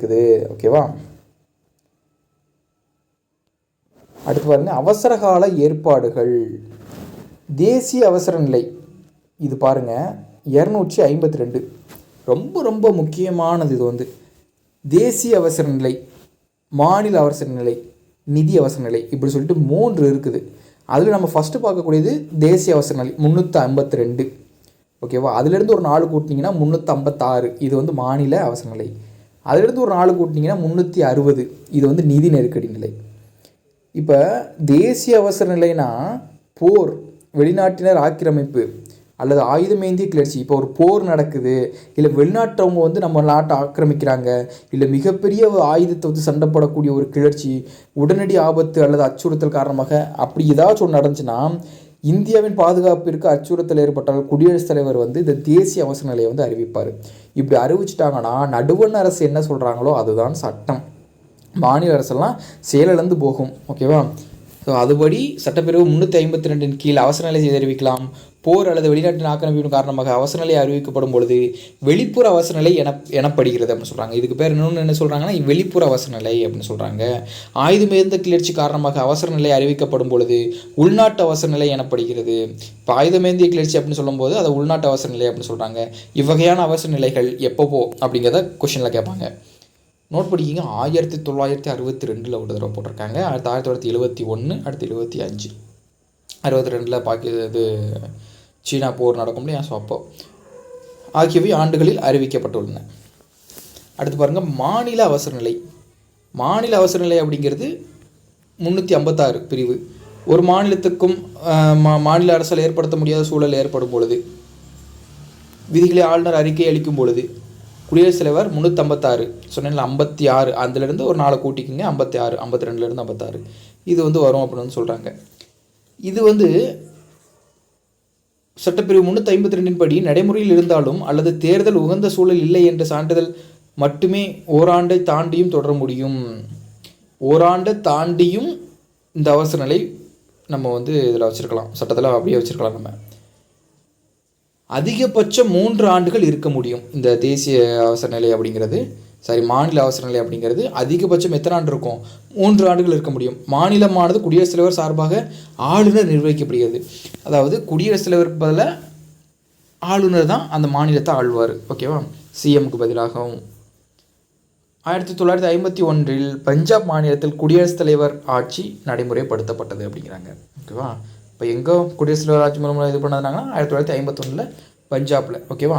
இருக்குது. ஓகேவா? அடுத்து பாருங்க அவசரகால ஏற்பாடுகள். தேசிய அவசர நிலை. இது பாருங்கள் இரநூற்றி ஐம்பத்தி ரெண்டு ரொம்ப ரொம்ப முக்கியமானது இது வந்து. தேசிய அவசர நிலை மாநில அவசர நிலை நிதி அவசர நிலை இப்படி சொல்லிட்டு மூன்று இருக்குது. அதில் நம்ம ஃபஸ்ட்டு பார்க்கக்கூடியது தேசிய அவசர நிலை முந்நூற்றி ஐம்பத்தி ரெண்டு ஓகேவா அதுலேருந்து ஒரு நாலு கூட்டினீங்கன்னா முந்நூற்றி ஐம்பத்தாறு. இது வந்து மாநில அவசர நிலை. அதுலேருந்து ஒரு நாலு கூட்டினீங்கன்னா முந்நூற்றி அறுபது. இது வந்து நிதி நெருக்கடி நிலை. இப்போ தேசிய அவசர நிலைனா போர் வெளிநாட்டினர் ஆக்கிரமிப்பு அல்லது ஆயுதமேந்திய கிளர்ச்சி. இப்போ ஒரு போர் நடக்குது. இல்லை வெளிநாட்டவங்க வந்து நம்ம நாட்டை ஆக்கிரமிக்கிறாங்க. இல்லை மிகப்பெரிய ஆயுதத்தை வந்து சண்டைப்படக்கூடிய ஒரு கிளர்ச்சி உடனடி ஆபத்து அல்லது அச்சுறுத்தல் காரணமாக அப்படி ஏதாச்சும் ஒன்று நடந்துச்சுன்னா இந்தியாவின் பாதுகாப்பிற்கு அச்சுறுத்தல் ஏற்பட்டால் குடியரசுத் தலைவர் வந்து இந்த தேசிய அவசர நிலையை வந்து அறிவிப்பார். இப்படி அறிவிச்சிட்டாங்கன்னா நடுவண் அரசு என்ன சொல்கிறாங்களோ அதுதான் சட்டம். மாநில அரசெல்லாம் செயலிழந்து போகும் ஓகேவா ஸோ அதுபடி சட்டப்பிரிவு முந்நூற்றி ஐம்பத்தி ரெண்டின் கீழ் அவசர நிலை செய்து அறிவிக்கலாம். போர் அல்லது வெளிநாட்டின் ஆக்கிரமிப்பின் காரணமாக அவசர நிலை அறிவிக்கப்படும் பொழுது வெளிப்புற அவசர நிலை என எனப்படுகிறது அப்படின்னு சொல்கிறாங்க இதுக்கு பேர் இன்னொன்று என்ன சொல்கிறாங்கன்னா வெளிப்புற அவசர நிலை அப்படின்னு சொல்கிறாங்க ஆயுதமேந்த கிளர்ச்சி காரணமாக அவசர நிலை அறிவிக்கப்படும் பொழுது உள்நாட்டு அவசர நிலை எனப்படுகிறது. இப்போ ஆயுதமேந்திய கிளர்ச்சி அப்படின்னு சொல்லும்போது அதை உள்நாட்டு அவசர நிலை அப்படின்னு சொல்கிறாங்க இவ்வகையான அவசர நிலைகள் எப்போப்போ அப்படிங்கிறத கொஷினில் கேட்பாங்க. நோட் படிக்கிங்க. ஆயிரத்தி தொள்ளாயிரத்தி அறுபத்தி ரெண்டில் ஒரு தடவை போட்டிருக்காங்க. அடுத்து ஆயிரத்தி தொள்ளாயிரத்தி எழுபத்தி ஒன்று அடுத்து எழுபத்தி அஞ்சு. அறுபத்தி ரெண்டில் பாக்கி இது சீனா போர் நடக்கும் இல்லையா? ஸோ அப்போ ஆகியவை ஆண்டுகளில் அறிவிக்கப்பட்டுள்ளன. அடுத்து பாருங்கள் மாநில அவசர நிலை மாநில அவசர நிலை அப்படிங்கிறது முந்நூற்றி ஐம்பத்தாறு பிரிவு. ஒரு மாநிலத்துக்கும் மா மாநில அரசால் ஏற்படுத்த முடியாத சூழல் ஏற்படும் பொழுது விதிகளை ஆளுநர் அறிக்கை அளிக்கும் பொழுது குடியரசுத் தலைவர் முந்நூற்றம்பத்தாறு சொன்னேன்ல ஐம்பத்தி ஆறு. அதுலேருந்து ஒரு நாளை கூட்டிக்கிங்க ஐம்பத்தி ஆறு ஐம்பத்தி ரெண்டுலேருந்து ஐம்பத்தாறு. இது வந்து வரும் அப்படின்னு சொல்கிறாங்க இது வந்து சட்டப்பிரிவு முந்நூற்றி ஐம்பத்தி ரெண்டின் படி நடைமுறையில் இருந்தாலும் அல்லது தேர்தல் உகந்த சூழல் இல்லை என்ற சான்றிதழ் மட்டுமே ஓராண்டை தாண்டியும் தொடர முடியும். ஓராண்டை தாண்டியும் இந்த அவசர நிலை நம்ம வந்து இதில் வச்சுருக்கலாம். சட்டத்தில் அப்படியே வச்சுருக்கலாம் நம்ம. அதிகபட்சம் மூன்று ஆண்டுகள் இருக்க முடியும் இந்த தேசிய அவசர நிலை அப்படிங்கிறது. சாரி மாநில அவசர நிலை அப்படிங்கிறது. அதிகபட்சம் எத்தனை ஆண்டு இருக்கும்? மூன்று ஆண்டுகள் இருக்க முடியும். மாநிலமானது குடியரசுத் தலைவர் சார்பாக ஆளுநர் நிர்வகிக்கப்படுகிறது. அதாவது குடியரசுத் தலைவருக்கு பதிலாக ஆளுநர் தான் அந்த மாநிலத்தை ஆள்வார். ஓகேவா சிஎம்க்கு பதிலாகவும். ஆயிரத்தி தொள்ளாயிரத்தி ஐம்பத்தி ஒன்றில் பஞ்சாப் மாநிலத்தில் குடியரசுத் தலைவர் ஆட்சி நடைமுறைப்படுத்தப்பட்டது அப்படிங்கிறாங்க. ஓகேவா இப்போ எங்கே குடியரசு தலைவர் ஆட்சி மூலமாக இது பண்ணதுனாங்கன்னா ஆயிரத்தி தொள்ளாயிரத்தி ஐம்பத்தொன்னில் பஞ்சாபில் ஓகேவா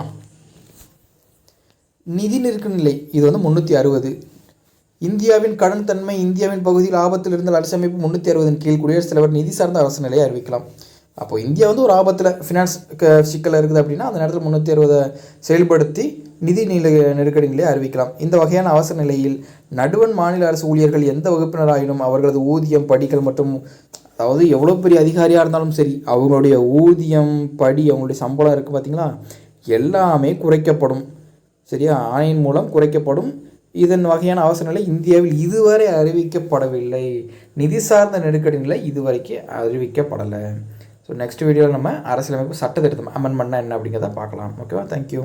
நிதி நெருக்க நிலை இது வந்து முந்நூற்றி அறுபது. இந்தியாவின் கடன் தன்மை இந்தியாவின் பகுதியில் ஆபத்தில் இருந்த அரசமைப்பு முந்நூற்றி அறுபதின் கீழ் குடியரசுத் தலைவர் நிதி சார்ந்த அவசர நிலையை அறிவிக்கலாம். அப்போது இந்தியா வந்து ஒரு ஆபத்தில் ஃபினான்ஸ் சிக்கல் இருக்குது அப்படின்னா அந்த நேரத்தில் முந்நூற்றி அறுபதை செயல்படுத்தி நிதி நிலை நெருக்கடி நிலையை அறிவிக்கலாம். இந்த வகையான அவசர நிலையில் நடுவண் மாநில அரசு ஊழியர்கள் எந்த வகுப்பினராயினும் அவர்களது ஊதியம் படிகள் மற்றும் அதாவது எவ்வளோ பெரிய அதிகாரியாக இருந்தாலும் சரி அவங்களுடைய ஊதியம் படி அவங்களுடைய சம்பளம் இருக்குது பார்த்திங்களா எல்லாமே குறைக்கப்படும். சரியா? ஆணையின் மூலம் குறைக்கப்படும். இதன் வகையான அவசர நிலை இந்தியாவில் இதுவரை அறிவிக்கப்படவில்லை. நிதி சார்ந்த நெருக்கடி நிலை இதுவரைக்கும் அறிவிக்கப்படலை ஸோ நெக்ஸ்ட் வீடியோவில் நம்ம அரசியலமைப்பு சட்ட திருத்தம் அமெண்ட்மெண்ட்னா என்ன அப்படிங்கிறத பார்க்கலாம். ஓகேவா தேங்க்யூ